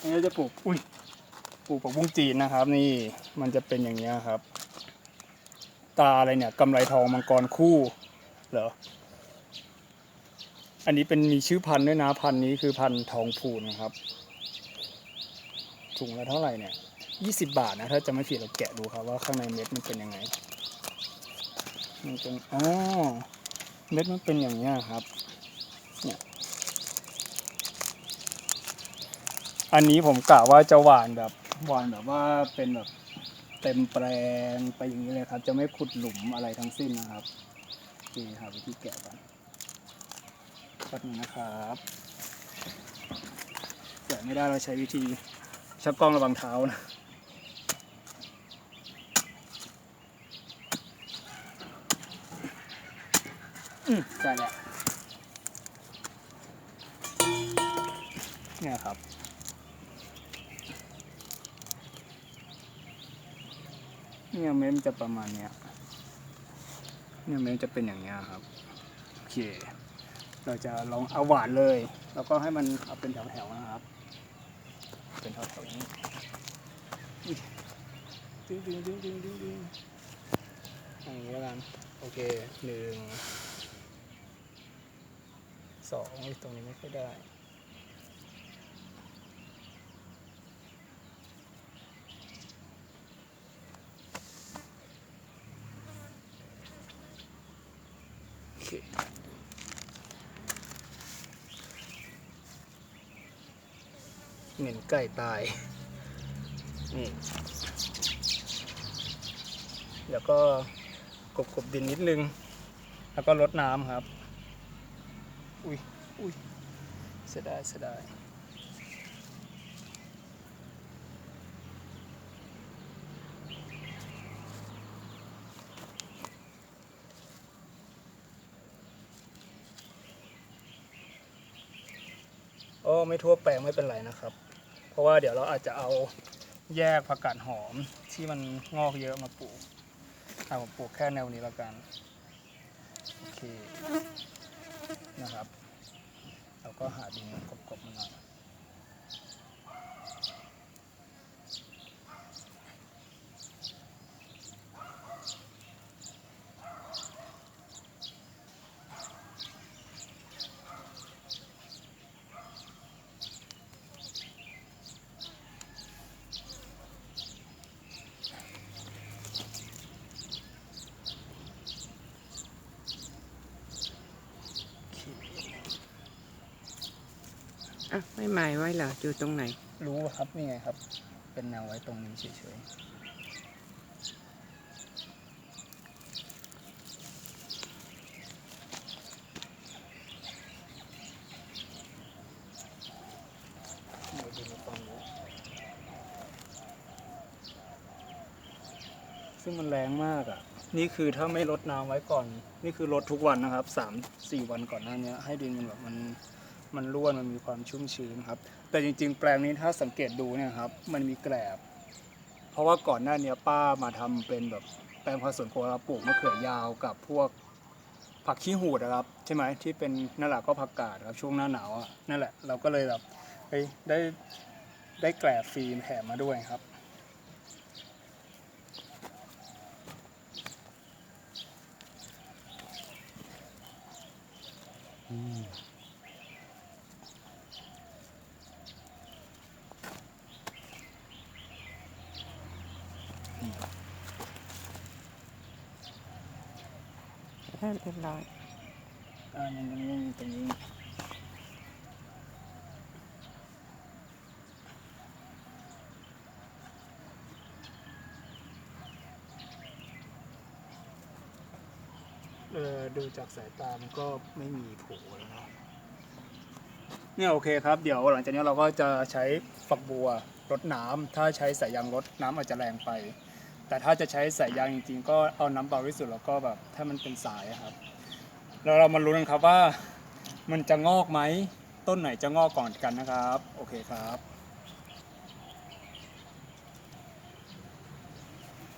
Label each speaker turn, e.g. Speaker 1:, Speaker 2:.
Speaker 1: อันนี้จะปลูก อุ้ย ปลูกผักบุ้งจีนนะครับ นี่มันจะเป็นอย่างเงี้ยครับ ตาอะไรเนี่ยกำไรทองมังกรคู่ เหรอ อันนี้เป็นมีชื่อพันธุ์ด้วยนะพันธุ์นี้คือพันธุ์ทองพูนครับ ถุงละเท่าไหร่เนี่ยยี่สิบบาทนะ ถ้าจะไม่ผิดเราแกะดูครับว่าข้างในเม็ดมันเป็นยังไง มันเป็นอ๋อเม็ดมันเป็นอย่างนี้ยครับ เนี่ย อันนี้ผมกะว่าจะหวานแบบหวานแบบว่าเป็นแบบเต็มแปลงไปอย่างนี้เลยครับ จะไม่ขุดหลุมอะไรทั้งสิ้นนะครับนี่ครับวิธีแกะกันแป๊บนึงนะครับแกะไม่ได้เราใช้วิธีชักกล้องระวังเท้านะอืมได้แล้วเนี่ยครับ เนี่ยเมมจะประมาณเนี้ยเนี่ยเมมจะเป็นอย่างเงี้ยครับโอเค เราจะลองเอาหวานเลย แล้วก็ให้มันเอาเป็นแถวๆนะครับ เป็นแถวๆอย่างนี้ดึงดึงดึงดึงดึงดึงอย่างนี้แล้วกันโอเคหนึ่งสองตรงนี้ไม่ค่อยได้ เคเหม็นไก่ตาย นี่ แล้วก็กบกบๆดินนิดนึง แล้วก็ลดน้ำครับ อุ้ยอุ้ยเสียดายเสียดาย ก็ไม่ทั่วแปลงไม่เป็นไรนะครับ เพราะว่าเดี๋ยวเราอาจจะเอาแยกผักกาดหอมที่มันงอกเยอะมาปลูกเอามาปลูกแค่แนวนี้แล้วกันโอเคนะครับเราก็หาดินกบๆมาหน่อย
Speaker 2: อะไม่หมายไว้เหรออยู่ตรงไหน
Speaker 1: รู้ครับนี่ไงครับ เป็นแนวไว้ตรงนี้เฉยๆเดี๋ยวดูในฝั่งนู้นซึ่งมันแรงมากอะ นี่คือถ้าไม่ลดน้ำไว้ก่อน นี่คือลดทุกวันนะครับสามสี่วันก่อนหน้านี้ให้ดินมันแบบมัน มันร่วนมันมีความชุ่มชื้นครับ แต่จริง ๆ แปลงนี้ถ้าสังเกตดูเนี่ยครับ มันมีแกลบ เพราะว่าก่อนหน้านี้ป้ามาทำเป็นแบบแปลงผักสวนครัวเราปลูกมะเขือยาวกับพวกผักขี้หูดนะครับ ใช่ไหมที่เป็นนั่นแหละก็ผักกาดครับช่วงหน้าหนาวอะนั่นแหละเราก็เลยแบบได้ได้แกลบฟรีแถมมาด้วยครับ
Speaker 2: เรียบร้อย
Speaker 1: อ่ายังยังยังตรงนี้เออดูจากสายตามันก็ไม่มีโผล่แล้วเนาะเนี่ยโอเคครับ เดี๋ยวหลังจากนี้เราก็จะใช้ฝักบัวรดน้ำถ้าใช้สายยางรดน้ำอาจจะแรงไป แต่ถ้าจะใช้สายยางจริง ๆ ก็เอาน้ำเบาที่สุดแล้วก็แบบถ้ามันเป็นสายอะครับแล้วเรามาลุ้นกันครับว่า มันจะงอกไหมต้นไหนจะงอกก่อนกันนะครับ โอเคครับ